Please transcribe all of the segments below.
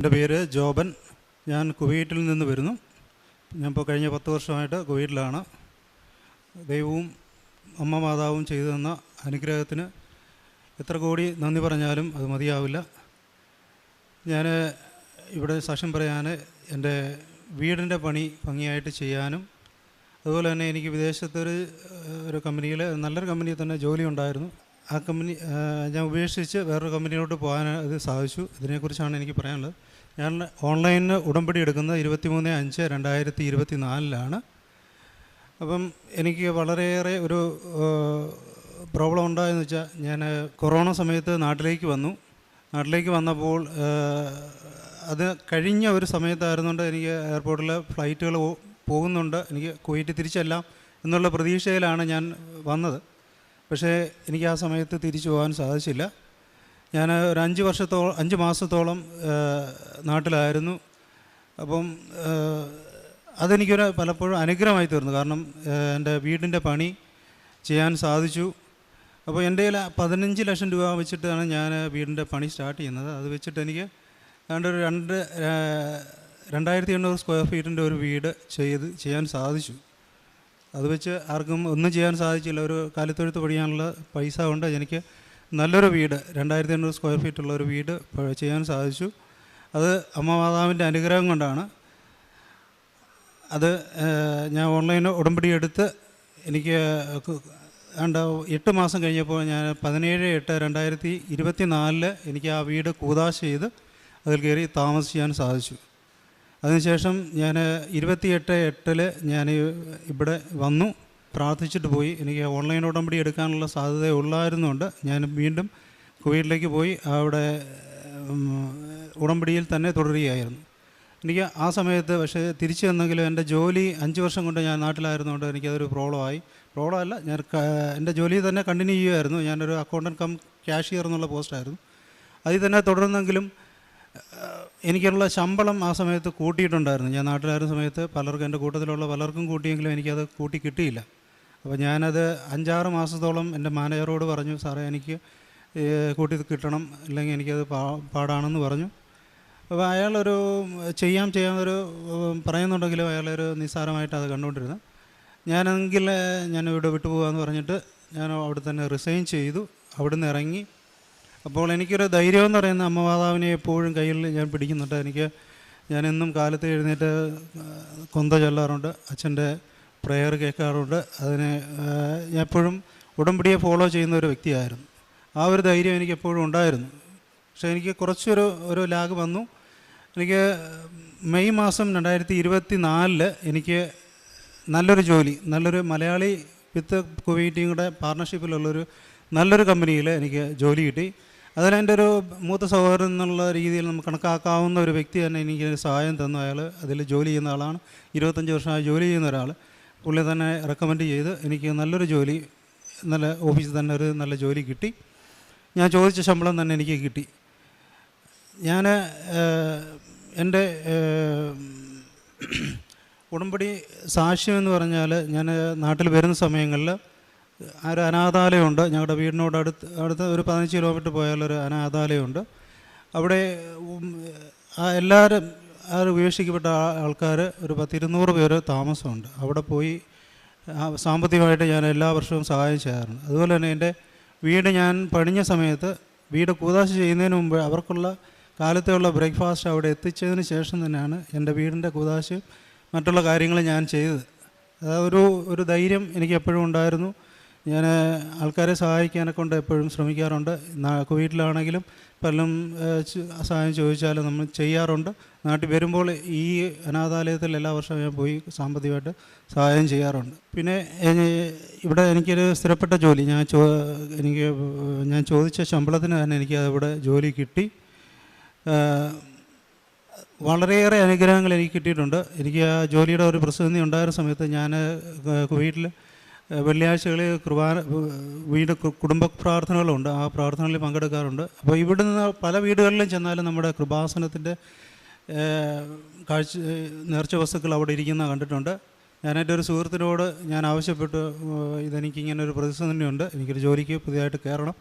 എന്റെ പേര് ജോബൻ. ഞാൻ കുവൈറ്റിൽ നിന്ന് വരുന്നു. ഞാൻ ഇപ്പോൾ കഴിഞ്ഞ പത്ത് വർഷമായിട്ട് കുവൈറ്റിലാണ്. ദൈവവും അമ്മ മാതാവും ചെയ്തു തന്ന അനുഗ്രഹത്തിന് എത്ര കോടി നന്ദി പറഞ്ഞാലും അത് മതിയാവില്ല. ഞാൻ ഇവിടെ സാക്ഷ്യം പറയാൻ എന്റെ വീടിന്റെ പണി ഭംഗിയായിട്ട് ചെയ്യാനും അതുപോലെ തന്നെ എനിക്ക് വിദേശത്തൊരു ഒരു കമ്പനിയിൽ നല്ലൊരു കമ്പനിയിൽ തന്നെ ജോലി ഉണ്ടായിരുന്നു. ആ കമ്പനി ഞാൻ ഉപേക്ഷിച്ച് വേറൊരു കമ്പനിയിലോട്ട് പോകാൻ ഇത് സാധിച്ചു. ഇതിനെക്കുറിച്ചാണ് എനിക്ക് പറയാനുള്ളത്. ഞാൻ ഓൺലൈനിൽ ഉടമ്പടി എടുക്കുന്നത് ഇരുപത്തിമൂന്ന് അഞ്ച് രണ്ടായിരത്തി ഇരുപത്തി നാലിലാണ് അപ്പം എനിക്ക് വളരെയേറെ ഒരു പ്രോബ്ലം ഉണ്ടായെന്ന് വെച്ചാൽ ഞാൻ കൊറോണ സമയത്ത് നാട്ടിലേക്ക് വന്നു. നാട്ടിലേക്ക് വന്നപ്പോൾ അത് കഴിഞ്ഞ ഒരു സമയത്തായിരുന്നുകൊണ്ട് എനിക്ക് എയർപോർട്ടിൽ ഫ്ലൈറ്റുകൾ പോകുന്നുണ്ട്. എനിക്ക് കുവൈറ്റ് തിരിച്ചെല്ലാം എന്നുള്ള പ്രതീക്ഷയിലാണ് ഞാൻ വന്നത്. പക്ഷേ എനിക്ക് ആ സമയത്ത് തിരിച്ചു പോകാൻ സാധിച്ചില്ല. ഞാൻ ഒരു അഞ്ച് വർഷത്തോളം അഞ്ച് മാസത്തോളം നാട്ടിലായിരുന്നു. അപ്പം അതെനിക്കൊരു പലപ്പോഴും അനുഗ്രഹമായി തീർന്നു. കാരണം എന്റെ വീടിന്റെ പണി ചെയ്യാൻ സാധിച്ചു. അപ്പോൾ എന്റെ കയ്യിൽ പതിനഞ്ച് ലക്ഷം രൂപ വെച്ചിട്ടാണ് ഞാൻ വീടിന്റെ പണി സ്റ്റാർട്ട് ചെയ്യുന്നത്. അത് വെച്ചിട്ട് എനിക്ക് ഒരു രണ്ട് രണ്ടായിരത്തി എണ്ണൂറ് സ്ക്വയർ ഫീറ്റിന്റെ ഒരു വീട് ചെയ്ത് ചെയ്യാൻ സാധിച്ചു. അത് വെച്ച് ആർക്കും ഒന്നും ചെയ്യാൻ സാധിച്ചില്ല. ഒരു കാലിത്തൊഴുത്ത് പഠിക്കാനുള്ള പൈസ കൊണ്ട് എനിക്ക് നല്ലൊരു വീട് രണ്ടായിരത്തി എണ്ണൂറ് സ്ക്വയർ ഫീറ്റുള്ള ഒരു വീട് ചെയ്യാൻ സാധിച്ചു. അത് അമ്മ മാതാവിന്റെ അനുഗ്രഹം കൊണ്ടാണ്. അത് ഞാൻ ഓൺലൈൻ ഉടമ്പടി എടുത്ത് എനിക്ക് രണ്ട് എട്ട് മാസം കഴിഞ്ഞപ്പോൾ ഞാൻ പതിനേഴ് എട്ട് രണ്ടായിരത്തി ഇരുപത്തി നാലിൽ എനിക്ക് ആ വീട് കൂതാശ ചെയ്ത് അതിൽ കയറി താമസിക്കാൻ സാധിച്ചു. അതിനുശേഷം ഞാൻ ഇരുപത്തിയെട്ട് എട്ടിൽ ഞാൻ ഇവിടെ വന്നു. പ്രാർത്ഥിച്ചിട്ട് പോയി. എനിക്ക് ഓൺലൈൻ ഉടമ്പടി എടുക്കാനുള്ള സാധ്യത ഉള്ളായിരുന്നുകൊണ്ട് ഞാൻ വീണ്ടും കുവൈറ്റിലേക്ക് പോയി. അവിടെ ഉടമ്പടിയിൽ തന്നെ തുടരുകയായിരുന്നു. എനിക്ക് ആ സമയത്ത് പക്ഷേ തിരിച്ചു വന്നെങ്കിലും എന്റെ ജോലി അഞ്ച് വർഷം കൊണ്ട് ഞാൻ നാട്ടിലായിരുന്നുകൊണ്ട് എനിക്കതൊരു പ്രോബ്ലമായി. പ്രോബ്ലം അല്ല ഞാൻ എന്റെ ജോലി തന്നെ കണ്ടിന്യൂ ചെയ്യുമായിരുന്നു ഞാനൊരു അക്കൗണ്ടന്റ് കം ക്യാഷിയർ എന്നുള്ള പോസ്റ്റായിരുന്നു. അതിൽ തന്നെ തുടർന്നെങ്കിലും എനിക്കുള്ള ശമ്പളം ആ സമയത്ത് കൂട്ടിയിട്ടുണ്ടായിരുന്നു. ഞാൻ നാട്ടിലായിരുന്ന സമയത്ത് പലർക്കും എന്റെ കൂട്ടത്തിലുള്ള പലർക്കും കൂട്ടിയെങ്കിലും എനിക്കത് കൂട്ടി കിട്ടിയില്ല. അപ്പോൾ ഞാനത് അഞ്ചാറ് മാസത്തോളം എന്റെ മാനേജറോട് പറഞ്ഞു സാറേ എനിക്ക് കൂട്ടി കിട്ടണം അല്ലെങ്കിൽ എനിക്കത് പാ പാടാണെന്ന് പറഞ്ഞു. അപ്പോൾ അയാളൊരു ചെയ്യാം ചെയ്യാമെന്നൊരു പറയുന്നുണ്ടെങ്കിലും അയാളൊരു നിസ്സാരമായിട്ട് അത് കണ്ടുകൊണ്ടിരുന്നു. ഞാനെങ്കിൽ ഞാൻ ഇവിടെ വിട്ടുപോകാമെന്ന് പറഞ്ഞിട്ട് ഞാൻ അവിടെ തന്നെ റിസൈൻ ചെയ്തു അവിടുന്ന് ഇറങ്ങി. അപ്പോൾ എനിക്കൊരു ധൈര്യം എന്ന് പറയുന്ന അമ്മമാതാവിനെ എപ്പോഴും കയ്യിൽ ഞാൻ പിടിക്കുന്നുണ്ട്. എനിക്ക് ഞാനെന്നും കാലത്ത് എഴുന്നേറ്റ് കൊന്ത ചൊല്ലാറുണ്ട്. അച്ഛന്റെ പ്രെയർ കേൾക്കാറുണ്ട്. അതിന് ഞാൻ എപ്പോഴും ഉടമ്പടിയെ ഫോളോ ചെയ്യുന്ന ഒരു വ്യക്തിയായിരുന്നു. ആ ഒരു ധൈര്യം എനിക്ക് എപ്പോഴും ഉണ്ടായിരുന്നു. പക്ഷേ എനിക്ക് കുറച്ചൊരു ഒരു ലാഗ് വന്നു. എനിക്ക് മെയ് മാസം രണ്ടായിരത്തി ഇരുപത്തി നാലിൽ എനിക്ക് നല്ലൊരു ജോലി നല്ലൊരു മലയാളി വിത്ത് കുവൈറ്റിങ്ങുടെ പാർട്ണർഷിപ്പിലുള്ളൊരു നല്ലൊരു കമ്പനിയിൽ എനിക്ക് ജോലി കിട്ടി. അതിലെന്റെ ഒരു മൂത്ത സഹോദരൻ എന്നുള്ള രീതിയിൽ നമുക്ക് കണക്കാക്കാവുന്ന ഒരു വ്യക്തി തന്നെ എനിക്ക് സഹായം തന്നു. അയാൾ അതിൽ ജോലി ചെയ്യുന്ന ആളാണ്. ഇരുപത്തഞ്ച് വർഷമായി ജോലി ചെയ്യുന്ന ഒരാൾ പുള്ളി തന്നെ റെക്കമെൻഡ് ചെയ്ത് എനിക്ക് നല്ലൊരു ജോലി നല്ല ഓഫീസിൽ തന്നെ ഒരു നല്ല ജോലി കിട്ടി. ഞാൻ ചോദിച്ച ശമ്പളം തന്നെ എനിക്ക് കിട്ടി. ഞാൻ എന്റെ ഉടമ്പടി സാക്ഷ്യം എന്ന് പറഞ്ഞാൽ ഞാൻ നാട്ടിൽ വരുന്ന സമയങ്ങളിൽ ഒരു അനാഥാലയമുണ്ട്. ഞങ്ങളുടെ വീടിനോട് അടുത്ത് അടുത്ത് ഒരു പതിനഞ്ച് കിലോമീറ്റർ പോയാലൊരു അനാഥാലയമുണ്ട്. അവിടെ എല്ലാവരും ഒരു ഉപേക്ഷിക്കപ്പെട്ട ആൾക്കാർ ഒരു പത്തിരുന്നൂറ് പേര് താമസമുണ്ട്. അവിടെ പോയി സാമ്പത്തികമായിട്ട് ഞാൻ എല്ലാ വർഷവും സഹായം ചെയ്യാറുണ്ട്. അതുപോലെ തന്നെ എന്റെ വീട് ഞാൻ പണിഞ്ഞ സമയത്ത് വീട് കൂതാശ ചെയ്യുന്നതിന് മുമ്പ് അവർക്കുള്ള കാലത്തെയുള്ള ബ്രേക്ക്ഫാസ്റ്റ് അവിടെ എത്തിച്ചതിന് ശേഷം തന്നെയാണ് എന്റെ വീടിന്റെ കൂതാശയും മറ്റുള്ള കാര്യങ്ങൾ ഞാൻ ചെയ്തത്. ഒരു ഒരു ധൈര്യം എനിക്ക് എപ്പോഴും ഉണ്ടായിരുന്നു. ഞാൻ ആൾക്കാരെ സഹായിക്കാനെ കൊണ്ട് എപ്പോഴും ശ്രമിക്കാറുണ്ട്. വീട്ടിലാണെങ്കിലും പലരും സഹായം ചോദിച്ചാലും നമ്മൾ ചെയ്യാറുണ്ട്. നാട്ടിൽ വരുമ്പോൾ ഈ അനാഥാലയത്തിൽ എല്ലാ വർഷവും ഞാൻ പോയി സാമ്പത്തികമായിട്ട് സഹായം ചെയ്യാറുണ്ട്. പിന്നെ ഇവിടെ എനിക്കൊരു സ്ഥിരപ്പെട്ട ജോലി. ഞാൻ ചോ എനിക്ക് ഞാൻ ചോദിച്ച ശമ്പളത്തിന് തന്നെ എനിക്ക് ഇവിടെ ജോലി കിട്ടി. വളരെയേറെ അനുഗ്രഹങ്ങൾ എനിക്ക് കിട്ടിയിട്ടുണ്ട്. എനിക്ക് ആ ജോലിയുടെ ഒരു പ്രസിദ്ധി ഉണ്ടായിരുന്ന സമയത്ത് ഞാൻ വീട്ടിൽ വെള്ളിയാഴ്ചകളിൽ കുർബാന വീട് കുടുംബ പ്രാർത്ഥനകളുണ്ട്. ആ പ്രാർത്ഥനകളിൽ പങ്കെടുക്കാറുണ്ട്. അപ്പോൾ ഇവിടുന്ന് പല വീടുകളിലും ചെന്നാലും നമ്മുടെ കൃപാസനത്തിന്റെ കാഴ്ച നേർച്ച വസ്തുക്കൾ അവിടെ ഇരിക്കുന്ന കണ്ടിട്ടുണ്ട്. ഞാൻ എന്റെ ഒരു സുഹൃത്തിനോട് ഞാൻ ആവശ്യപ്പെട്ടു ഇതെനിക്ക് ഇങ്ങനെ ഒരു പ്രതിസന്ധിയുണ്ട്. എനിക്കൊരു ജോലിക്ക് പുതിയതായിട്ട് കയറണം.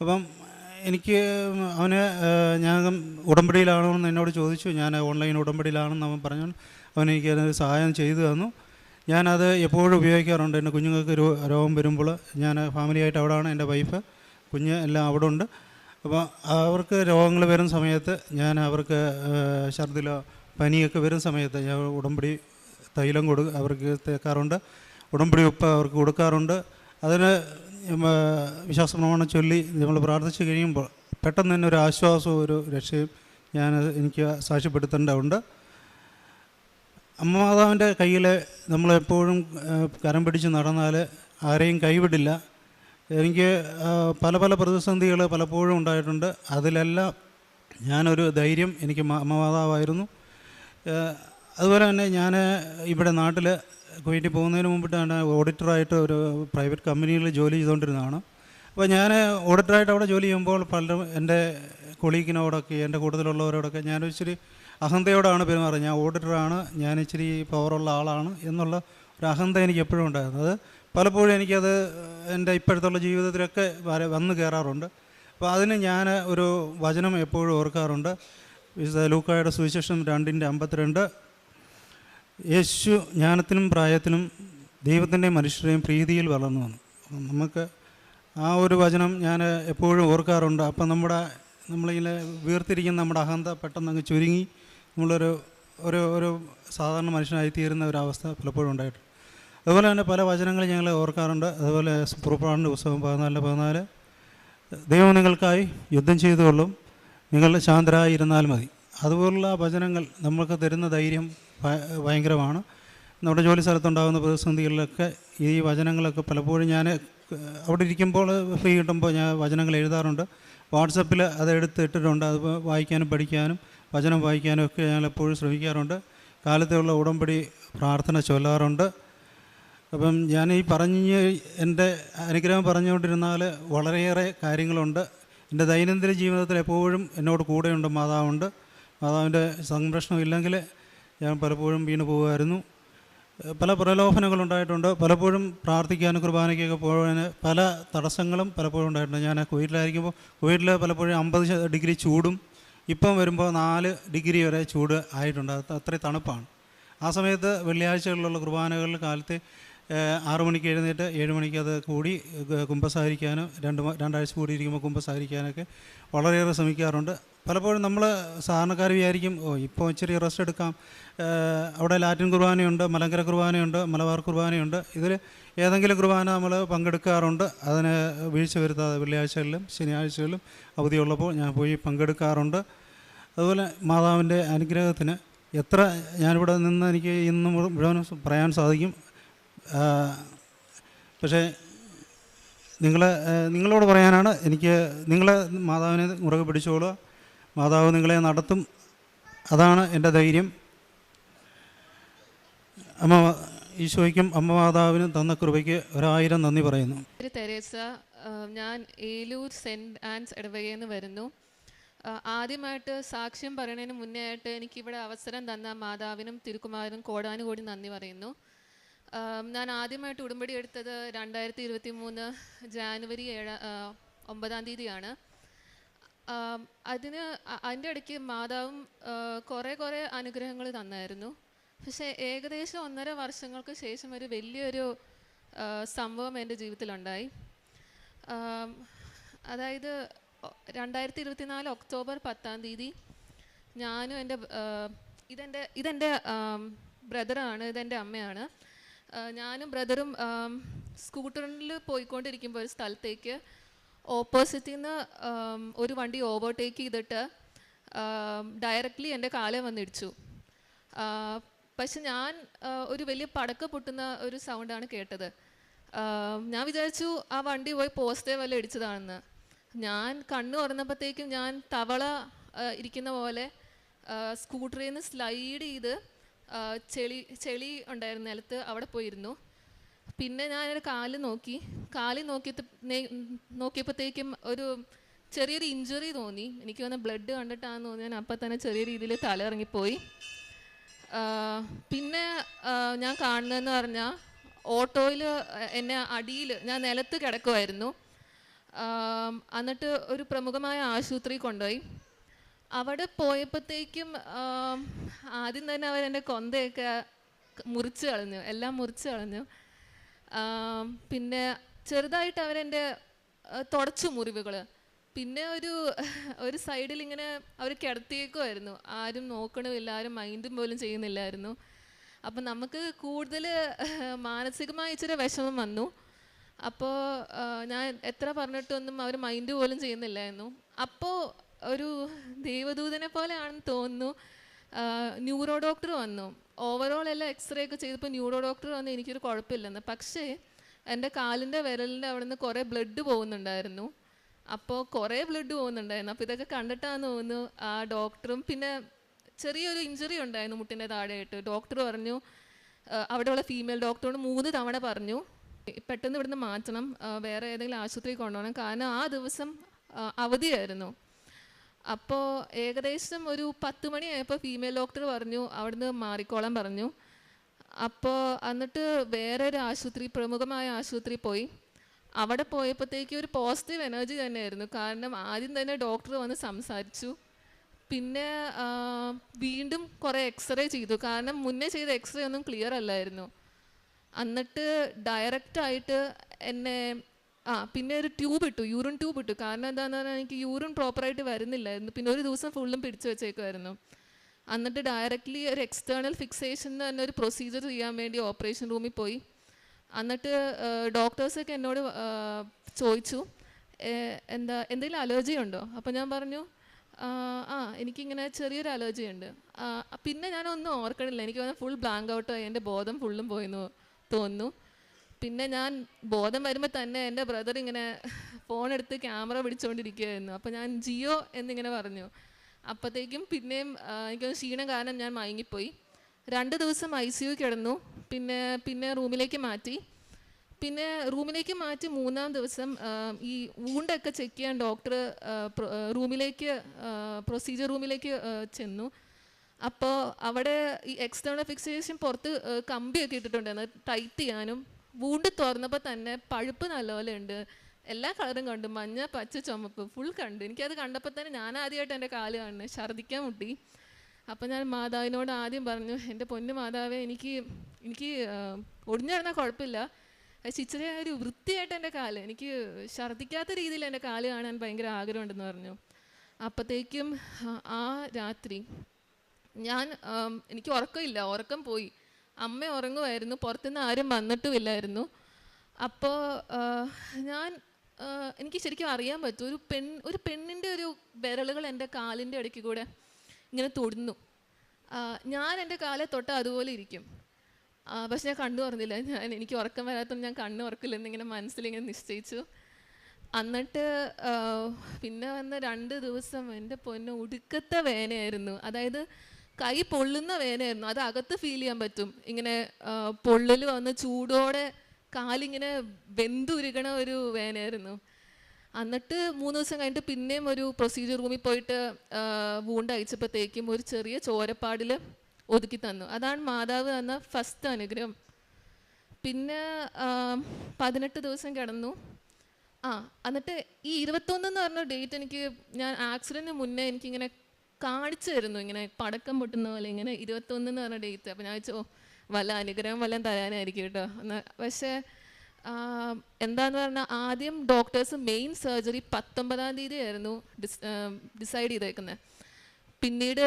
അപ്പം എനിക്ക് അവന് ഞാൻ ഉടമ്പടിയിലാണോ എന്ന് എന്നോട് ചോദിച്ചു. ഞാൻ ഓൺലൈൻ ഉടമ്പടിയിലാണെന്ന് അവൻ പറഞ്ഞു അവൻ എനിക്ക് അതിന് സഹായം ചെയ്തു തന്നു. ഞാനത് എപ്പോഴും ഉപയോഗിക്കാറുണ്ട്. എന്റെ കുഞ്ഞുങ്ങൾക്ക് രോ- രോഗം വരുമ്പോൾ ഞാൻ ഫാമിലി ആയിട്ട് അവിടെയാണ് എന്റെ വൈഫ് കുഞ്ഞ് എല്ലാം അവിടെ ഉണ്ട് അപ്പോൾ അവർക്ക് രോഗങ്ങൾ വരുന്ന സമയത്ത് ഞാൻ അവർക്ക് ഛർദിലോ പനിയൊക്കെ വരുന്ന സമയത്ത് ഞാൻ ഉടമ്പടി തൈലം കൊടു അവർക്ക് തേക്കാറുണ്ട്. ഉടമ്പടി ഉപ്പ് അവർക്ക് കൊടുക്കാറുണ്ട്. അതിന് വിശ്വാസ പ്രമാണം ചൊല്ലി നമ്മൾ പ്രാർത്ഥിച്ചു കഴിയുമ്പോൾ പെട്ടെന്ന് തന്നെ ഒരു ആശ്വാസവും ഒരു രക്ഷയും ഞാൻ എനിക്ക് സാക്ഷ്യപ്പെടുത്തേണ്ടതുണ്ട്. അമ്മ മാതാവിന്റെ കയ്യിൽ നമ്മളെപ്പോഴും കരം പിടിച്ച് നടന്നാൽ ആരെയും കൈവിടില്ല. എനിക്ക് പല പല പ്രതിസന്ധികൾ പലപ്പോഴും ഉണ്ടായിട്ടുണ്ട്. അതിലെല്ലാം ഞാനൊരു ധൈര്യം എനിക്ക് അമ്മ മാതാവായിരുന്നു. അതുപോലെ തന്നെ ഞാൻ ഇവിടെ നാട്ടിൽ കുവൈറ്റിൽ പോകുന്നതിന് മുമ്പിട്ടാണ് ഓഡിറ്ററായിട്ട് ഒരു പ്രൈവറ്റ് കമ്പനിയിൽ ജോലി ചെയ്തുകൊണ്ടിരുന്നതാണ്. അപ്പോൾ ഞാൻ ഓഡിറ്ററായിട്ട് അവിടെ ജോലി ചെയ്യുമ്പോൾ പലരും എന്റെ കൊളീഗിനോടൊക്കെ എന്റെ കൂട്ടത്തിലുള്ളവരോടൊക്കെ ഞാനൊരു ഇച്ചിരി അഹന്തയോടാണ് പെരുമാറുന്നത് ഞാൻ ഓഡിറ്ററാണ്. ഞാൻ ഇച്ചിരി പവറുള്ള ആളാണ് എന്നുള്ള ഒരു അഹന്ത എനിക്ക് എപ്പോഴും ഉണ്ടായിരുന്നു. പലപ്പോഴും എനിക്കത് എന്റെ ഇപ്പോഴത്തുള്ള ജീവിതത്തിലൊക്കെ വര- വന്നു കയറാറുണ്ട് അപ്പോൾ അതിന് ഞാൻ ഒരു വചനം എപ്പോഴും ഓർക്കാറുണ്ട്. വിശുദ്ധ ലൂക്കായുടെ സുവിശേഷം രണ്ടിന്റെ അമ്പത്തിരണ്ട്. യേശു ജ്ഞാനത്തിനും പ്രായത്തിനും ദൈവത്തിന്റെയും മനുഷ്യരെയും പ്രീതിയിൽ വളർന്നു വന്നു. നമുക്ക് ആ ഒരു വചനം ഞാൻ എപ്പോഴും ഓർക്കാറുണ്ട്. അപ്പം നമ്മുടെ നമ്മളിങ്ങനെ വീർത്തിരിക്കുന്ന നമ്മുടെ അഹന്ത പെട്ടെന്ന് അങ്ങ് ചുരുങ്ങി. നമ്മളൊരു ഒരു ഒരു സാധാരണ മനുഷ്യനായി തീരുന്ന ഒരു അവസ്ഥ പലപ്പോഴും ഉണ്ടായിട്ടുണ്ട് അതുപോലെ തന്നെ പല വചനങ്ങൾ ഞങ്ങൾ ഓർക്കാറുണ്ട്. അതുപോലെ പുറപ്പാടിന്റെ പുസ്തകം പതിനാലിന് പതിനാല്. ദൈവം നിങ്ങൾക്കായി യുദ്ധം ചെയ്തുകൊള്ളും. നിങ്ങൾ ശാന്തരായി ഇരുന്നാൽ മതി. അതുപോലുള്ള വചനങ്ങൾ നമ്മൾക്ക് തരുന്ന ധൈര്യം ഭയങ്കരമാണ്. നമ്മുടെ ജോലി സ്ഥലത്തുണ്ടാകുന്ന പ്രതിസന്ധികളിലൊക്കെ ഈ വചനങ്ങളൊക്കെ പലപ്പോഴും ഞാൻ അവിടെ ഇരിക്കുമ്പോൾ ഫ്രീ കിട്ടുമ്പോൾ ഞാൻ വചനങ്ങൾ എഴുതാറുണ്ട്. വാട്സപ്പിൽ അത് എടുത്ത് ഇട്ടിട്ടുണ്ട്. അത് വായിക്കാനും പഠിക്കാനും. വചനം വായിക്കാനും ഒക്കെ ഞാൻ എപ്പോഴും ശ്രമിക്കാറുണ്ട്. കാലത്തുള്ള ഉടമ്പടി പ്രാർത്ഥന ചൊല്ലാറുണ്ട്. അപ്പം ഞാൻ ഈ പറഞ്ഞ് എന്റെ അനുഗ്രഹം പറഞ്ഞുകൊണ്ടിരുന്നാൽ വളരെയേറെ കാര്യങ്ങളുണ്ട്. എന്റെ ദൈനംദിന ജീവിതത്തിൽ എപ്പോഴും എന്നോട് കൂടെയുണ്ട് മാതാവുണ്ട്. മാതാവിന്റെ സംരക്ഷണം ഇല്ലെങ്കിൽ ഞാൻ പലപ്പോഴും വീണ് പോകുമായിരുന്നു. പല പ്രലോഭനങ്ങളുണ്ടായിട്ടുണ്ട് പലപ്പോഴും പ്രാർത്ഥിക്കാനും കുർബാനയ്ക്കൊക്കെ പോകാൻ പല തടസ്സങ്ങളും പലപ്പോഴും ഉണ്ടായിട്ടുണ്ട്. ഞാൻ കുവൈറ്റിലായിരിക്കുമ്പോൾ കുവൈറ്റിൽ പലപ്പോഴും അമ്പത് ഡിഗ്രി ചൂടും ഇപ്പം വരുമ്പോൾ നാല് ഡിഗ്രി വരെ ചൂട് ആയിട്ടുണ്ട്. അത് അത്രയും തണുപ്പാണ്. ആ സമയത്ത് വെള്ളിയാഴ്ചകളിലുള്ള കുർബാനകളിൽ കാലത്ത് ആറു മണിക്ക് എഴുന്നേറ്റ് ഏഴ് മണിക്ക് അത് കൂടി കുമ്പസാരിക്കാനും രണ്ട് രണ്ടാഴ്ച കൂടി ഇരിക്കുമ്പോൾ കുമ്പസാരിക്കാനൊക്കെ വളരെയേറെ ശ്രമിക്കാറുണ്ട്. പലപ്പോഴും നമ്മൾ സാധാരണക്കാർ വിചാരിക്കും ഓ ഇപ്പോൾ ഇച്ചിരി റെസ്റ്റ് എടുക്കാം. അവിടെ ലാറ്റിൻ കുർബാനയുണ്ട് മലങ്കര കുർബാനയുണ്ട് മലബാർ കുർബാനയുണ്ട്. ഇതിൽ ഏതെങ്കിലും കുർബാന നമ്മൾ പങ്കെടുക്കാറുണ്ട്. അതിന് വീഴ്ച വരുത്താതെ വെള്ളിയാഴ്ചകളിലും ശനിയാഴ്ചകളിലും അവധിയുള്ളപ്പോൾ ഞാൻ പോയി പങ്കെടുക്കാറുണ്ട്. അതുപോലെ മാതാവിന്റെ അനുഗ്രഹത്തിന് എത്ര ഞാനിവിടെ നിന്ന് എനിക്ക് ഇന്ന് മുഴുവൻ പറയാൻ സാധിക്കും. പക്ഷേ നിങ്ങളെ നിങ്ങളോട് പറയാനാണ് എനിക്ക് നിങ്ങളെ മാതാവിനെ മുറുകെ പിടിച്ചോളുക. മാതാവ് നിങ്ങളെ നടത്തും. അതാണ് എന്റെ ധൈര്യം. അമ്മ ഈശോയ്ക്കും അമ്മ മാതാവിനും തന്ന കൃപയ്ക്ക് ഒരായിരം നന്ദി പറയുന്നു. തെരേസ. ഞാൻ ഏലൂർ സെന്റ് ആൻഡ്സ് ഇടവകയിൽ നിന്ന് വരുന്നു ആദ്യമായിട്ട് സാക്ഷ്യം പറയുന്നതിന് മുന്നേ ആയിട്ട് എനിക്കിവിടെ അവസരം തന്ന മാതാവിനും തിരുക്കുമാരനും കോടാനും കൂടി നന്ദി പറയുന്നു. ഞാൻ ആദ്യമായിട്ട് ഉടമ്പടി എടുത്തത് രണ്ടായിരത്തി ഇരുപത്തി മൂന്ന് ജാനുവരി ഏഴ് ഒമ്പതാം തീയതിയാണ്. അതിന് അതിന്റെ ഇടയ്ക്ക് മാതാവും കുറേ കുറേ അനുഗ്രഹങ്ങൾ തന്നായിരുന്നു. പക്ഷേ ഏകദേശം ഒന്നര വർഷങ്ങൾക്ക് ശേഷം ഒരു വലിയൊരു സംഭവം എന്റെ ജീവിതത്തിലുണ്ടായി. അതായത് രണ്ടായിരത്തി ഇരുപത്തിനാല് ഒക്ടോബർ പത്താം തീയതി ഞാനും എന്റെ ഇതെന്റെ ഇതെന്റെ ബ്രദറാണ് ഇതെന്റെ അമ്മയാണ്. ഞാനും ബ്രദറും സ്കൂട്ടറിൽ പോയിക്കൊണ്ടിരിക്കുമ്പോൾ ഒരു സ്ഥലത്തേക്ക് ഓപ്പോസിറ്റിൽ നിന്ന് ഒരു വണ്ടി ഓവർടേക്ക് ചെയ്തിട്ട് ഡയറക്റ്റ്ലി എന്റെ കാലേ വന്നിടിച്ചു. പക്ഷെ ഞാൻ ഒരു വലിയ പടക്ക പൊട്ടുന്ന ഒരു സൗണ്ടാണ് കേട്ടത്. ഞാൻ വിചാരിച്ചു ആ വണ്ടി പോയി പോസ്റ്റേ വല്ല ഇടിച്ചതാണെന്ന്. ഞാൻ കണ്ണു തുറന്നപ്പോഴത്തേക്കും ഞാൻ തവള ഇരിക്കുന്ന പോലെ സ്കൂട്ടറിൽ നിന്ന് സ്ലൈഡ് ചെയ്ത് ചെളി ചെളി ഉണ്ടായിരുന്ന നിലത്ത് അവിടെ പോയിരുന്നു. പിന്നെ ഞാൻ കാൽ നോക്കി. കാൽ നോക്കി നോക്കിയപ്പോഴത്തേക്കും ഒരു ചെറിയൊരു ഇഞ്ചുറി തോന്നി. എനിക്ക് വന്ന ബ്ലഡ് കണ്ടിട്ടാണെന്ന് തോന്നി ഞാൻ അപ്പം തന്നെ ചെറിയ രീതിയിൽ തല ഇറങ്ങിപ്പോയി പിന്നെ ഞാൻ കാണുന്നതെന്ന് പറഞ്ഞാൽ ഓട്ടോയിൽ എന്നെ അടിയിൽ ഞാൻ നിലത്ത് കിടക്കുമായിരുന്നു എന്നിട്ട് ഒരു പ്രമുഖമായ ആശുപത്രി കൊണ്ടുപോയി. അവിടെ പോയപ്പോഴത്തേക്കും ആദ്യം തന്നെ അവരെന്റെ കൊന്തയൊക്കെ മുറിച്ച് കളഞ്ഞു. എല്ലാം മുറിച്ച് കളഞ്ഞു. പിന്നെ ചെറുതായിട്ട് അവരെന്റെ തുടച്ചു മുറിവുകൾ പിന്നെ ഒരു ഒരു സൈഡിൽ ഇങ്ങനെ അവർ കിടത്തിയേക്കുമായിരുന്നു ആരും നോക്കണമില്ല ആരും മൈൻഡും പോലും ചെയ്യുന്നില്ലായിരുന്നു. അപ്പം നമുക്ക് കൂടുതൽ മാനസികമായി ഇച്ചിരി വിഷമം വന്നു. അപ്പോൾ ഞാൻ എത്ര പറഞ്ഞിട്ടൊന്നും അവർ മൈൻഡ് പോലും ചെയ്യുന്നില്ലായിരുന്നു. അപ്പോൾ ഒരു ദൈവദൂതനെ പോലെയാണെന്ന് തോന്നുന്നു. ന്യൂറോ ഡോക്ടർ വന്നു. ഓവറോൾ എല്ലാം എക്സ്റേ ഒക്കെ ചെയ്തപ്പോൾ ന്യൂറോ ഡോക്ടർ വന്ന് എനിക്കൊരു കുഴപ്പമില്ലെന്ന്. പക്ഷേ എന്റെ കാലിന്റെ വിരലിന്റെ അവിടെ നിന്ന് കുറേ ബ്ലഡ് പോകുന്നുണ്ടായിരുന്നു. അപ്പോൾ കുറേ ബ്ലഡ് പോകുന്നുണ്ടായിരുന്നു. അപ്പോൾ ഇതൊക്കെ കണ്ടിട്ടാന്ന് തോന്നുന്നു ആ ഡോക്ടറും പിന്നെ ചെറിയൊരു ഇഞ്ചുറി ഉണ്ടായിരുന്നു മുട്ടിന്റെ താഴെയായിട്ട്. ഡോക്ടർ പറഞ്ഞു അവിടെയുള്ള ഫീമെയിൽ ഡോക്ടറോട് മൂന്ന് തവണ പറഞ്ഞു പെട്ടെന്ന് ഇവിടുന്ന് മാറ്റണം വേറെ ഏതെങ്കിലും ആശുപത്രി കൊണ്ടുപോകണം. കാരണം ആ ദിവസം അവധിയായിരുന്നു. അപ്പോൾ ഏകദേശം ഒരു പത്ത് മണിയായപ്പോൾ ഫീമെയിൽ ഡോക്ടർ പറഞ്ഞു അവിടുന്ന് മാറിക്കോളാൻ പറഞ്ഞു. അപ്പോൾ എന്നിട്ട് വേറെ ഒരു ആശുപത്രി പ്രമുഖമായ ആശുപത്രി പോയി. അവിടെ പോയപ്പോഴത്തേക്ക് ഒരു പോസിറ്റീവ് എനർജി തന്നെയായിരുന്നു. കാരണം ആദ്യം തന്നെ ഡോക്ടർ വന്ന് സംസാരിച്ചു. പിന്നെ വീണ്ടും കുറേ എക്സ്റേ ചെയ്തു. കാരണം മുന്നേ ചെയ്ത എക്സ്റേ ഒന്നും ക്ലിയർ അല്ലായിരുന്നു. എന്നിട്ട് ഡയറക്റ്റായിട്ട് എന്നെ ആ പിന്നെ ഒരു ട്യൂബ് ഇട്ടു യൂറിൻ ട്യൂബ് ഇട്ടു. കാരണം എന്താണെന്ന് പറഞ്ഞാൽ എനിക്ക് യൂറിൻ പ്രോപ്പറായിട്ട് വരുന്നില്ലായിരുന്നു. പിന്നെ ഒരു ദിവസം ഫുള്ളും പിടിച്ചു വെച്ചേക്കുമായിരുന്നു എന്നിട്ട് ഡയറക്റ്റ്ലി ഒരു എക്സ്റ്റേണൽ ഫിക്സേഷൻ തന്നെ ഒരു പ്രൊസീജിയർ ചെയ്യാൻ വേണ്ടി ഓപ്പറേഷൻ റൂമിൽ പോയി. എന്നിട്ട് ഡോക്ടേഴ്സൊക്കെ എന്നോട് ചോദിച്ചു എന്താ എന്തെങ്കിലും അലർജി ഉണ്ടോ? അപ്പോൾ ഞാൻ പറഞ്ഞു "ആ, എനിക്കിങ്ങനെ ചെറിയൊരു അലർജി ഉണ്ട്. പിന്നെ ഞാനൊന്നും ഓർക്കണില്ല. എനിക്ക് ഫുൾ ബ്ലാങ്ക് ഔട്ടായി എന്റെ ബോധം ഫുള്ളും പോയെന്ന് തോന്നുന്നു. പിന്നെ ഞാൻ ബോധം വരുമ്പോൾ തന്നെ എന്റെ ബ്രദർ ഇങ്ങനെ ഫോണെടുത്ത് ക്യാമറ പിടിച്ചുകൊണ്ടിരിക്കുകയായിരുന്നു അപ്പോൾ ഞാൻ ജിയോ എന്നിങ്ങനെ പറഞ്ഞു. അപ്പോഴത്തേക്കും പിന്നെയും എനിക്കൊന്ന് ക്ഷീണം കാരണം ഞാൻ മയങ്ങിപ്പോയി. രണ്ട് ദിവസം ഐ സി യു കിടന്നു. പിന്നെ പിന്നെ റൂമിലേക്ക് മാറ്റി. പിന്നെ റൂമിലേക്ക് മാറ്റി മൂന്നാം ദിവസം ഈ വൂണ്ടൊക്കെ ചെക്ക് ചെയ്യാൻ ഡോക്ടർ റൂമിലേക്ക് പ്രൊസീജിയർ റൂമിലേക്ക് ചെന്നു. അപ്പോൾ അവിടെ ഈ എക്സ്റ്റേണൽ ഫിക്സേഷൻ പുറത്ത് കമ്പിയൊക്കെ ഇട്ടിട്ടുണ്ടായിരുന്നു. ടൈറ്റ് ചെയ്യാനും വൂണ്ട് തുറന്നപ്പോൾ തന്നെ പഴുപ്പ് നല്ലപോലെ ഉണ്ട്. എല്ലാ കളറും കണ്ടു. മഞ്ഞ പച്ച ചുമപ്പ് ഫുൾ കണ്ടു. എനിക്കത് കണ്ടപ്പോൾ തന്നെ ഞാൻ ആദ്യമായിട്ട് എന്റെ കാൽ കാണുന്നത് ഛർദ്ദിക്കാൻ മുട്ടി. അപ്പം ഞാൻ മാതാവിനോട് ആദ്യം പറഞ്ഞു എന്റെ പൊന്നു മാതാവേ എനിക്ക് എനിക്ക് ഒടിഞ്ഞു കിടന്നാൽ കുഴപ്പമില്ല. പക്ഷേ ഒരു വൃത്തിയായിട്ട് എന്റെ കാൽ എനിക്ക് ഛർദ്ദിക്കാത്ത രീതിയിൽ എന്റെ കാൽ കാണാൻ ഭയങ്കര ആഗ്രഹമുണ്ടെന്ന് പറഞ്ഞു. അപ്പോഴത്തേക്കും ആ രാത്രി ഞാൻ എനിക്ക് ഉറക്കമില്ല. ഉറക്കം പോയി. അമ്മ ഉറങ്ങുമായിരുന്നു. പുറത്തുനിന്ന് ആരും വന്നിട്ടുമില്ലായിരുന്നു. അപ്പോൾ ഞാൻ എനിക്ക് ശരിക്കും അറിയാൻ പറ്റും. ഒരു പെൺ ഒരു പെണ്ണിന്റെ ഒരു വിരലുകൾ എന്റെ കാലിന്റെ ഇടയ്ക്ക് കൂടെ ഇങ്ങനെ തൊടുന്നു. ഞാൻ എന്റെ കാലെ തൊട്ട അതുപോലെ ഇരിക്കും. പക്ഷെ ഞാൻ കണ്ണു തുറന്നില്ല. ഞാൻ എനിക്ക് ഉറക്കം വരാത്തതുകൊണ്ട് ഞാൻ കണ്ണു ഉറക്കില്ലെന്ന് ഇങ്ങനെ മനസ്സിലിങ്ങനെ നിശ്ചയിച്ചു. എന്നിട്ട് പിന്നെ വന്ന രണ്ട് ദിവസം എന്റെ പൊന്നെ ഒടുക്കത്തെ വേനയായിരുന്നു. അതായത് കൈ പൊള്ളുന്ന വേദനയായിരുന്നു അത് അകത്ത് ഫീൽ ചെയ്യാൻ പറ്റും. ഇങ്ങനെ പൊള്ളൽ വന്ന് ചൂടോടെ കാലിങ്ങനെ വെന്തുരുകണ ഒരു വേദനയായിരുന്നു എന്നിട്ട് മൂന്ന് ദിവസം കഴിഞ്ഞിട്ട് പിന്നെയും ഒരു പ്രൊസീജിയർ റൂമിൽ പോയിട്ട് വൂണ്ട് അയച്ചപ്പോഴത്തേക്കും ഒരു ചെറിയ ചോരപ്പാടിൽ ഒതുക്കി തന്നു. അതാണ് മാതാവ് തന്ന ഫസ്റ്റ് അനുഗ്രഹം. പിന്നെ പതിനെട്ട് ദിവസം കിടന്നു. ആ എന്നിട്ട് ഈ ഇരുപത്തൊന്ന് എന്ന് പറഞ്ഞ ഡേറ്റ് എനിക്ക് ഞാൻ ആക്സിഡന്റിന് മുന്നേ എനിക്കിങ്ങനെ കാണിച്ചു തരുന്നു. ഇങ്ങനെ പടക്കം പൊട്ടുന്ന പോലെ ഇങ്ങനെ ഇരുപത്തൊന്ന് എന്ന് പറഞ്ഞ ഡേറ്റ് അപ്പം ഞാൻ വെച്ചോ വല്ല അനുഗ്രഹം വല്ലതും തരാനായിരിക്കും കേട്ടോ എന്ന്. പക്ഷേ എന്താന്ന് പറഞ്ഞാൽ ആദ്യം ഡോക്ടേഴ്സ് മെയിൻ സർജറി പത്തൊമ്പതാം തീയതി ആയിരുന്നു ഡിസ് ഡിസൈഡ് ചെയ്തേക്കുന്നത് പിന്നീട്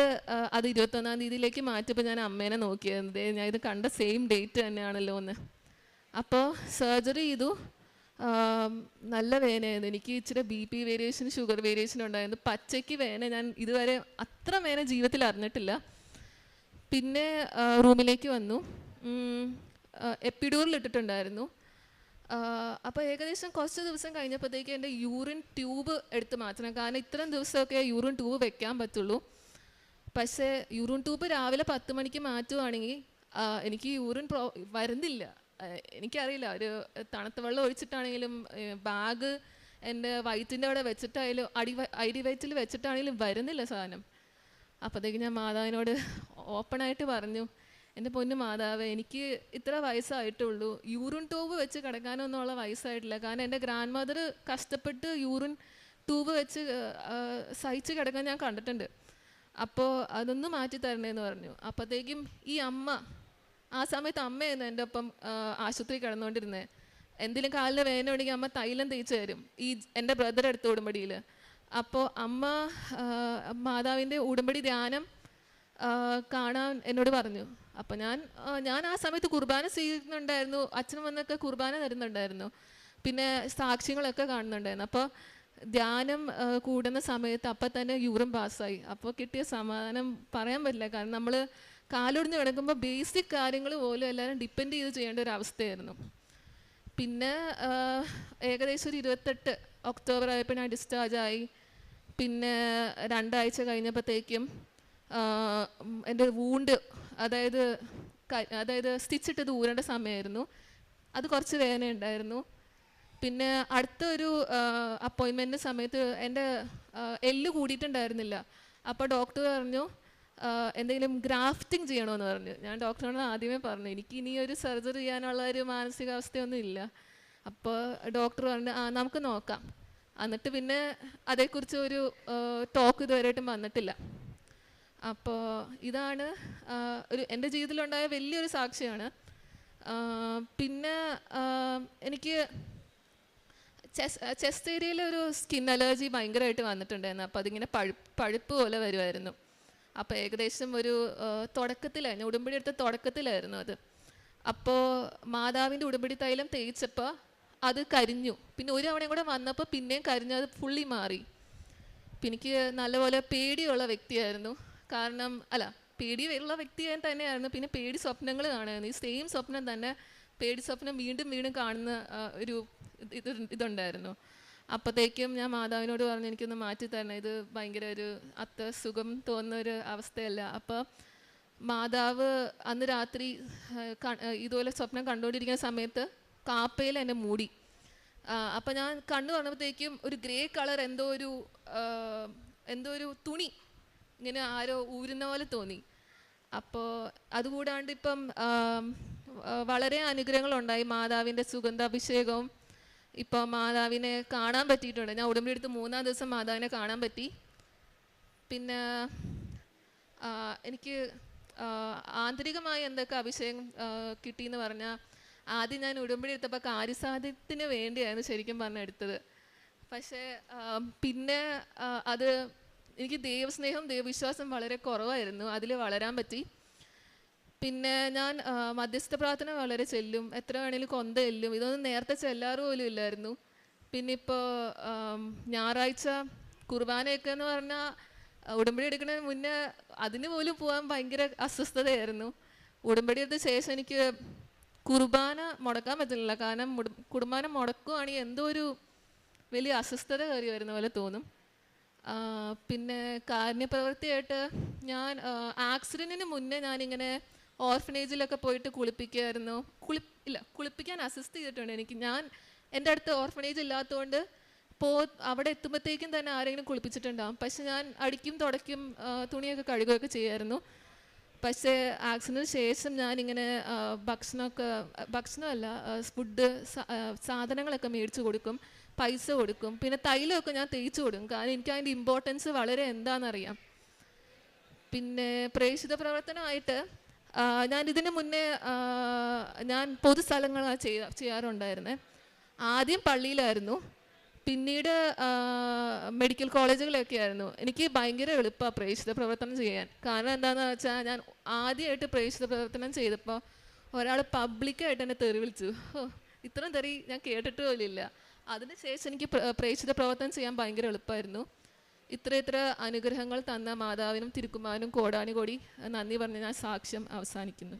അത് ഇരുപത്തൊന്നാം തീയതിയിലേക്ക് മാറ്റിയപ്പോൾ ഞാൻ അമ്മേനെ നോക്കിയായിരുന്നു. ഞാൻ ഇത് കണ്ട സെയിം ഡേറ്റ് തന്നെയാണല്ലോ എന്ന്. അപ്പോൾ സർജറി ചെയ്തു. നല്ല വേനയായിരുന്നു. എനിക്ക് ഇച്ചിരി B P variation sugar variation ഉണ്ടായിരുന്നു. പച്ചയ്ക്ക് വേന ഞാൻ ഇതുവരെ അത്ര വേന ജീവിതത്തിൽ അറിഞ്ഞിട്ടില്ല. പിന്നെ റൂമിലേക്ക് വന്നു. എപ്പിഡൂറിൽ ഇട്ടിട്ടുണ്ടായിരുന്നു. അപ്പോൾ ഏകദേശം കുറച്ച് ദിവസം കഴിഞ്ഞപ്പോഴത്തേക്ക് എന്റെ യൂറിൻ ട്യൂബ് എടുത്ത് മാറ്റണം. കാരണം ഇത്രയും ദിവസമൊക്കെ യൂറിൻ ട്യൂബ് വെക്കാൻ പറ്റുള്ളൂ. പക്ഷേ യൂറിൻ ട്യൂബ് രാവിലെ പത്ത് മണിക്ക് മാറ്റുവാണെങ്കിൽ എനിക്ക് യൂറിൻ പ്രോ വരുന്നില്ല. എനിക്കറിയില്ല. ഒരു തണുത്ത വെള്ളം ഒഴിച്ചിട്ടാണെങ്കിലും ബാഗ് എന്റെ വയറ്റിന്റെ അവിടെ വെച്ചിട്ടായാലും അടി അരി വയറ്റിൽ വെച്ചിട്ടാണെങ്കിലും വരുന്നില്ല സാധനം. അപ്പോഴത്തേക്ക് ഞാൻ മാതാവിനോട് ഓപ്പണായിട്ട് പറഞ്ഞു എന്റെ പൊന്നു മാതാവ് എനിക്ക് ഇത്ര വയസ്സായിട്ടുള്ളൂ. യൂറിൻ ട്യൂബ് വെച്ച് കിടക്കാനൊന്നുള്ള വയസ്സായിട്ടില്ല. കാരണം എന്റെ ഗ്രാൻഡ് മദർ കഷ്ടപ്പെട്ട് യൂറിൻ ട്യൂബ് വെച്ച് സഹിച്ച് കിടക്കാൻ ഞാൻ കണ്ടിട്ടുണ്ട്. അപ്പോൾ അതൊന്ന് മാറ്റി തരണേന്ന് പറഞ്ഞു. അപ്പോഴത്തേക്കും ഈ അമ്മ ആ സമയത്ത് അമ്മയായിരുന്നു എന്റെ ഒപ്പം ആശുപത്രി കിടന്നുകൊണ്ടിരുന്നത് എന്തെങ്കിലും കാലിന് വേദന ഉണ്ടെങ്കിൽ അമ്മ തൈലം തേച്ച് തരും ഈ എന്റെ ബ്രദർ എടുത്ത ഉടമ്പടിയിൽ. അപ്പോൾ അമ്മ മാതാവിന്റെ ഉടമ്പടി ധ്യാനം കാണാൻ എന്നോട് പറഞ്ഞു. അപ്പോൾ ഞാൻ ഞാൻ ആ സമയത്ത് കുർബാന ചെയ്യുന്നുണ്ടായിരുന്നു അച്ഛനും വന്നൊക്കെ കുർബാന തരുന്നുണ്ടായിരുന്നു. പിന്നെ സാക്ഷ്യങ്ങളൊക്കെ കാണുന്നുണ്ടായിരുന്നു. അപ്പോൾ ധ്യാനം കൂടുന്ന സമയത്ത് അപ്പം തന്നെ യൂറിൻ പാസ്സായി. അപ്പോൾ കിട്ടിയ സമാധാനം പറയാൻ പറ്റില്ല. കാരണം നമ്മൾ കാലൊടിഞ്ഞ് കിടക്കുമ്പോൾ ബേസിക് കാര്യങ്ങൾ പോലും എല്ലാവരും ഡിപ്പെൻഡ് ചെയ്ത് ചെയ്യേണ്ട ഒരു അവസ്ഥയായിരുന്നു. പിന്നെ ഏകദേശം ഒരു ഇരുപത്തെട്ട് ഒക്ടോബർ ആയപ്പോൾ ഞാൻ ഡിസ്ചാർജ് ആയി. പിന്നെ രണ്ടാഴ്ച കഴിഞ്ഞപ്പോഴത്തേക്കും എന്റെ വൂണ്ട് അതായത് അതായത് സ്റ്റിച്ചിട്ട് ദൂരേണ്ട സമയമായിരുന്നു അത് കുറച്ച് വേദന ഉണ്ടായിരുന്നു. പിന്നെ അടുത്ത ഒരു അപ്പോയിൻമെന്റ് സമയത്ത് എന്റെ എല്ല് കൂടിയിട്ടുണ്ടായിരുന്നില്ല. അപ്പോൾ ഡോക്ടർ പറഞ്ഞു എന്തെങ്കിലും ഗ്രാഫ്റ്റിംഗ് ചെയ്യണമെന്ന് പറഞ്ഞു. ഞാൻ ഡോക്ടറിനോട് ആദ്യമേ പറഞ്ഞു എനിക്ക് ഇനി ഒരു സർജറി ചെയ്യാനുള്ള ഒരു മാനസികാവസ്ഥയൊന്നും ഇല്ല അപ്പോൾ ഡോക്ടർ പറഞ്ഞു ആ നമുക്ക് നോക്കാം. എന്നിട്ട് പിന്നെ അതേക്കുറിച്ച് ഒരു ടോക്ക് ഇതുവരെയായിട്ടും വന്നിട്ടില്ല. അപ്പോൾ ഇതാണ് ഒരു എന്റെ ജീവിതത്തിലുണ്ടായ വലിയൊരു സാക്ഷിയാണ്. പിന്നെ എനിക്ക് ചെസ് ചെസ്റ്റ് ഏരിയയിൽ ഒരു സ്കിൻ അലർജി ഭയങ്കരമായിട്ട് വന്നിട്ടുണ്ടായിരുന്നു. അപ്പോൾ അതിങ്ങനെ പഴു പഴുപ്പ് പോലെ വരുമായിരുന്നു. അപ്പോൾ ഏകദേശം ഒരു തുടക്കത്തിലായിരുന്നു. ഉടുമ്പടി എടുത്ത തുടക്കത്തിലായിരുന്നു അത്. അപ്പോൾ മാതാവിന്റെ ഉടുമ്പടി തൈലം തേച്ചപ്പോൾ അത് കരിഞ്ഞു. പിന്നെ ഒരു തവണയും കൂടെ വന്നപ്പോൾ പിന്നെയും കരിഞ്ഞു അത് ഫുള്ളി മാറി. എനിക്ക് നല്ലപോലെ പേടിയുള്ള വ്യക്തിയായിരുന്നു. കാരണം അല്ല പേടിയുള്ള വ്യക്തി വ്യക്തിയായി തന്നെയായിരുന്നു. പിന്നെ പേടി സ്വപ്നങ്ങൾ കാണുമായിരുന്നു ഈ സെയിം സ്വപ്നം തന്നെ പേടി സ്വപ്നം വീണ്ടും വീണ്ടും കാണുന്ന ഒരു ഇത് ഇതുണ്ടായിരുന്നു. അപ്പോഴത്തേക്കും ഞാൻ മാതാവിനോട് പറഞ്ഞു എനിക്കൊന്ന് മാറ്റി തരണം ഇത് ഭയങ്കര ഒരു അത്ര സുഖം തോന്നുന്ന ഒരു അവസ്ഥയല്ല. അപ്പോൾ മാതാവ് അന്ന് രാത്രി ഇതുപോലെ സ്വപ്നം കണ്ടുകൊണ്ടിരിക്കുന്ന സമയത്ത് കാപ്പയിൽ എന്നെ മൂടി. അപ്പം ഞാൻ കണ്ണു പറഞ്ഞപ്പോഴത്തേക്കും ഒരു ഗ്രേ കളർ എന്തോ ഒരു എന്തോ ഒരു തുണി ഇങ്ങനെ ആരോ ഊരുന്ന പോലെ തോന്നി. അപ്പോൾ അതുകൂടാണ്ട് ഇപ്പം വളരെ അനുഗ്രഹങ്ങളുണ്ടായി മാതാവിന്റെ സുഗന്ധാഭിഷേകവും ഇപ്പോൾ മാതാവിനെ കാണാൻ പറ്റിയിട്ടുണ്ട്. ഞാൻ ഉടമ്പടി എടുത്ത് മൂന്നാം ദിവസം മാതാവിനെ കാണാൻ പറ്റി. പിന്നെ എനിക്ക് ആന്തരികമായി എന്തൊക്കെ അഭിഷേകം കിട്ടി കിട്ടിയെന്ന് പറഞ്ഞാൽ ആദ്യം ഞാൻ ഉടമ്പടി എടുത്തപ്പോൾ കാര്യസാധ്യത്തിന് വേണ്ടിയായിരുന്നു ശരിക്കും പറഞ്ഞ എടുത്തത് പക്ഷേ പിന്നെ അത് എനിക്ക് ദൈവസ്നേഹം ദൈവവിശ്വാസം വളരെ കുറവായിരുന്നു. അതിൽ വളരാൻ പറ്റി. പിന്നെ ഞാൻ മധ്യസ്ഥ പ്രാർത്ഥന വളരെ ചെല്ലും. എത്ര വേണേലും കൊന്ത ചെല്ലും. ഇതൊന്നും നേരത്തെ ചെല്ലാറ് പോലും ഇല്ലായിരുന്നു. പിന്നെ ഇപ്പോൾ ഞായറാഴ്ച കുർബാനയൊക്കെ എന്ന് പറഞ്ഞാൽ ഉടമ്പടി എടുക്കുന്നതിന് മുന്നേ അതിന് പോലും പോകാൻ ഭയങ്കര അസ്വസ്ഥതയായിരുന്നു. ഉടമ്പടി എടുത്ത ശേഷം എനിക്ക് കുർബാന മുടക്കാൻ പറ്റുന്നില്ല കാരണം കുർബാന മുടക്കുകയാണെങ്കിൽ എന്തോ ഒരു വലിയ അസ്വസ്ഥത കയറി വരുന്ന പോലെ തോന്നും. പിന്നെ കാരുണ്യപ്രവൃത്തിയായിട്ട് ഞാൻ ആക്സിഡന്റിന് മുന്നേ ഞാനിങ്ങനെ ഓർഫനേജിലൊക്കെ പോയിട്ട് കുളിപ്പിക്കുമായിരുന്നു കുളി ഇല്ല കുളിപ്പിക്കാൻ അസിസ്റ്റ് ചെയ്തിട്ടുണ്ട് എനിക്ക്. ഞാൻ എന്റെ അടുത്ത് ഓർഫനേജ് ഇല്ലാത്തതുകൊണ്ട് പോ അവിടെ എത്തുമ്പോഴത്തേക്കും തന്നെ ആരെങ്കിലും കുളിപ്പിച്ചിട്ടുണ്ടാകും പക്ഷെ ഞാൻ അടിക്കും തുടയ്ക്കും തുണിയൊക്കെ കഴുകുകയൊക്കെ ചെയ്യുമായിരുന്നു പക്ഷേ ആക്സിഡന്റിന് ശേഷം ഞാനിങ്ങനെ ഭക്ഷണമൊക്കെ ഭക്ഷണമല്ല ഫുഡ് സാധനങ്ങളൊക്കെ മേടിച്ചു കൊടുക്കും പൈസ കൊടുക്കും. പിന്നെ തൈലമൊക്കെ ഞാൻ തേച്ച് കൊടുക്കും. കാരണം എനിക്ക് അതിന്റെ ഇമ്പോർട്ടൻസ് വളരെ എന്താണെന്നറിയാം. പിന്നെ പ്രേക്ഷിത പ്രവർത്തനമായിട്ട് ഞാൻ ഇതിന് മുന്നേ ഞാൻ പൊതുസ്ഥലങ്ങളാണ് ചെയ്യ ചെയ്യാറുണ്ടായിരുന്നത് ആദ്യം പള്ളിയിലായിരുന്നു. പിന്നീട് മെഡിക്കൽ കോളേജുകളൊക്കെ ആയിരുന്നു എനിക്ക് ഭയങ്കര എളുപ്പമാണ് പ്രേക്ഷിത പ്രവർത്തനം ചെയ്യാൻ. കാരണം എന്താണെന്ന് വെച്ചാൽ ഞാൻ ആദ്യമായിട്ട് പ്രേക്ഷിത പ്രവർത്തനം ചെയ്തപ്പോൾ ഒരാൾ പബ്ലിക്കായിട്ട് എന്നെ തെറി വിളിച്ചു. ഇത്രയും തെറി ഞാൻ കേട്ടിട്ട് പോലില്ല അതിനുശേഷം എനിക്ക് പ്ര- പ്രേക്ഷിത പ്രവർത്തനം ചെയ്യാൻ ഭയങ്കര എളുപ്പമായിരുന്നു ഇത്ര ഇത്ര അനുഗ്രഹങ്ങൾ തന്ന മാതാവിനും തിരുക്കുമാരനും കോടാനുകോടി നന്ദി പറഞ്ഞ് ഞാൻ സാക്ഷ്യം അവസാനിക്കുന്നു.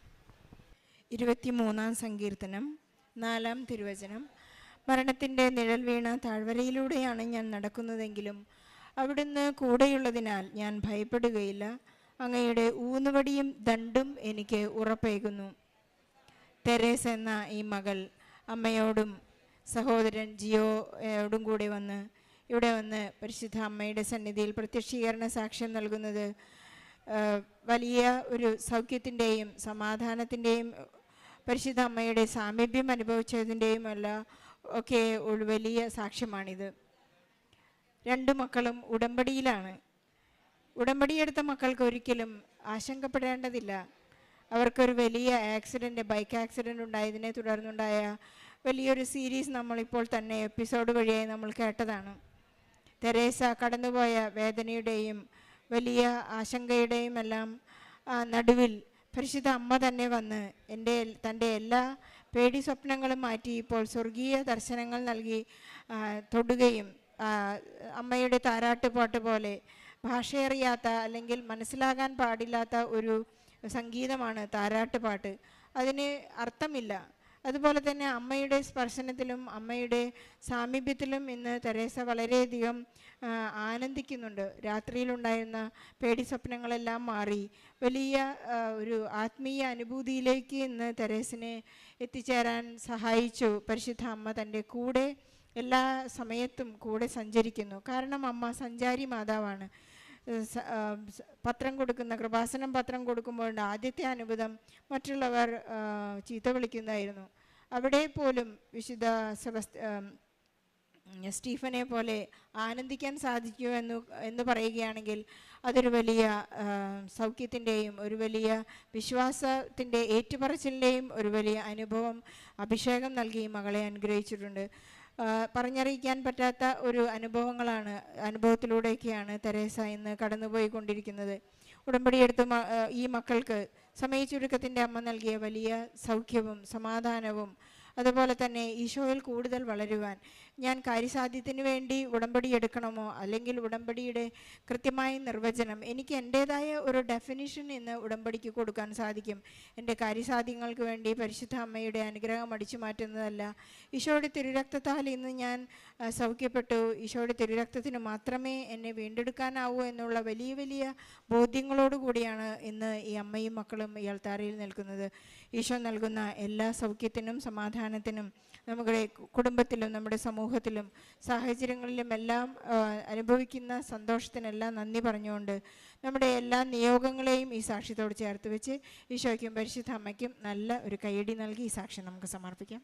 ഇരുപത്തിമൂന്നാം സങ്കീർത്തനം നാലാം തിരുവചനം. മരണത്തിന്റെ നിഴൽ വീണ താഴ്വരയിലൂടെയാണ് ഞാൻ നടക്കുന്നതെങ്കിലും അവിടുന്ന് കൂടെയുള്ളതിനാൽ ഞാൻ ഭയപ്പെടുകയില്ല. അങ്ങയുടെ ഊന്നുവടിയും ദണ്ടും എനിക്ക് ഉറപ്പേകുന്നു. തെരേസ് എന്ന ഈ മകൾ അമ്മയോടും സഹോദരൻ ജിയോയോടും കൂടി വന്ന് ഇവിടെ വന്ന് പരിശുദ്ധ അമ്മയുടെ സന്നിധിയിൽ പ്രത്യക്ഷീകരണ സാക്ഷ്യം നൽകുന്നത് വലിയ ഒരു സൗഖ്യത്തിന്റെയും സമാധാനത്തിന്റെയും പരിശുദ്ധ അമ്മയുടെ സാമീപ്യം അനുഭവിച്ചതിന്റെയും അല്ല ഒക്കെ ഒരു വലിയ സാക്ഷ്യമാണിത്. രണ്ട് മക്കളും ഉടമ്പടിയിലാണ്. ഉടമ്പടിയെടുത്ത മക്കൾക്ക് ഒരിക്കലും ആശങ്കപ്പെടേണ്ടതില്ല. അവർക്കൊരു വലിയ ആക്സിഡന്റ് ബൈക്ക് ആക്സിഡന്റ് ഉണ്ടായതിനെ തുടർന്നുണ്ടായ വലിയൊരു സീരീസ് നമ്മളിപ്പോൾ തന്നെ എപ്പിസോഡ് വഴിയായി നമ്മൾ കേട്ടതാണ്. തെരേസ കടന്നുപോയ വേദനയുടെയും വലിയ ആശങ്കയുടെയും എല്ലാം നടുവിൽ പരിശുദ്ധ അമ്മ തന്നെ വന്ന് എന്റെ തന്റെ എല്ലാ പേടി സ്വപ്നങ്ങളും മാറ്റി ഇപ്പോൾ സ്വർഗീയ ദർശനങ്ങൾ നൽകി തൊടുകയും അമ്മയുടെ താരാട്ടുപാട്ട് പോലെ ഭാഷയറിയാത്ത അല്ലെങ്കിൽ മനസ്സിലാകാൻ പാടില്ലാത്ത ഒരു സംഗീതമാണ് താരാട്ടുപാട്ട് അതിന് അർത്ഥമില്ല. അതുപോലെ തന്നെ അമ്മയുടെ സ്പർശനത്തിലും അമ്മയുടെ സാമീപ്യത്തിലും ഇന്ന് തെരേസ വളരെയധികം ആനന്ദിക്കുന്നുണ്ട്. രാത്രിയിലുണ്ടായിരുന്ന പേടി സ്വപ്നങ്ങളെല്ലാം മാറി. വലിയ ഒരു ആത്മീയ അനുഭൂതിയിലേക്ക് ഇന്ന് തെരേസിനെ എത്തിച്ചേരാൻ സഹായിച്ചു. പരിശുദ്ധ അമ്മ തന്റെ കൂടെ എല്ലാ സമയത്തും കൂടെ സഞ്ചരിക്കുന്നു. കാരണം അമ്മ സഞ്ചാരി മാതാവാണ്. പത്രം കൊടുക്കുന്ന കൃപാസനം പത്രം കൊടുക്കുമ്പോൾ ആദ്യത്തെ അനുഭവം മറ്റുള്ളവർ ചീത്ത വിളിക്കുന്നതായിരുന്നു. അവിടെ പോലും വിശുദ്ധ സെബസ് സ്റ്റീഫനെ പോലെ ആനന്ദിക്കാൻ സാധിക്കൂ എന്ന് എന്ന് പറയുകയാണെങ്കിൽ അതൊരു വലിയ സൗഖ്യത്തിന്റെയും ഒരു വലിയ വിശ്വാസത്തിന്റെ ഏറ്റുപറച്ചിലിന്റെയും ഒരു വലിയ അനുഭവം അഭിഷേകം നൽകി മകളെ അനുഗ്രഹിച്ചിട്ടുണ്ട്. പറഞ്ഞറിയിക്കാൻ പറ്റാത്ത ഒരു അനുഭവങ്ങളാണ് അനുഭവത്തിലൂടെയൊക്കെയാണ് തെരേസ ഇന്ന് കടന്നുപോയിക്കൊണ്ടിരിക്കുന്നത്. ഉടമ്പടിയെടുത്ത് ഈ മക്കൾക്ക് സമയച്ചുരുക്കത്തിന്റെ അമ്മ നൽകിയ വലിയ സൗഖ്യവും സമാധാനവും അതുപോലെ തന്നെ ഈശോയിൽ കൂടുതൽ വളരുവാൻ ഞാൻ കാര്യസാധ്യത്തിന് വേണ്ടി ഉടമ്പടി എടുക്കണമോ? അല്ലെങ്കിൽ ഉടമ്പടിയുടെ കൃത്യമായ നിർവചനം എനിക്ക് എന്റേതായ ഒരു ഡെഫിനിഷൻ ഇന്ന് ഉടമ്പടിക്ക് കൊടുക്കാൻ സാധിക്കും. എന്റെ കാര്യസാധ്യങ്ങൾക്ക് വേണ്ടി പരിശുദ്ധ അമ്മയുടെ അനുഗ്രഹം അടിച്ചു മാറ്റുന്നതല്ല. ഈശോയുടെ തിരുരക്തത്താൽ ഇന്ന് ഞാൻ സൗഖ്യപ്പെട്ടു. ഈശോയുടെ തിരുരക്തത്തിന് മാത്രമേ എന്നെ വീണ്ടെടുക്കാനാവൂ എന്നുള്ള വലിയ വലിയ ബോധ്യങ്ങളോട് കൂടിയാണ് ഇന്ന് ഈ അമ്മയും മക്കളും ഈ താരയിൽ നിൽക്കുന്നത്. ഈശോ നൽകുന്ന എല്ലാ സൗഖ്യത്തിനും സമാധാനത്തിനും നമ്മുടെ കുടുംബത്തിലും നമ്മുടെ സമൂഹത്തിലും സാഹചര്യങ്ങളിലും എല്ലാം അനുഭവിക്കുന്ന സന്തോഷത്തിനെല്ലാം നന്ദി പറഞ്ഞുകൊണ്ട് നമ്മുടെ എല്ലാ നിയോഗങ്ങളെയും ഈ സാക്ഷ്യത്തോട് ചേർത്ത് വെച്ച് ഈശോയ്ക്കും പരിശുദ്ധ അമ്മയ്ക്കും നല്ല ഒരു കൈയടി നൽകി ഈ സാക്ഷ്യം നമുക്ക് സമർപ്പിക്കാം.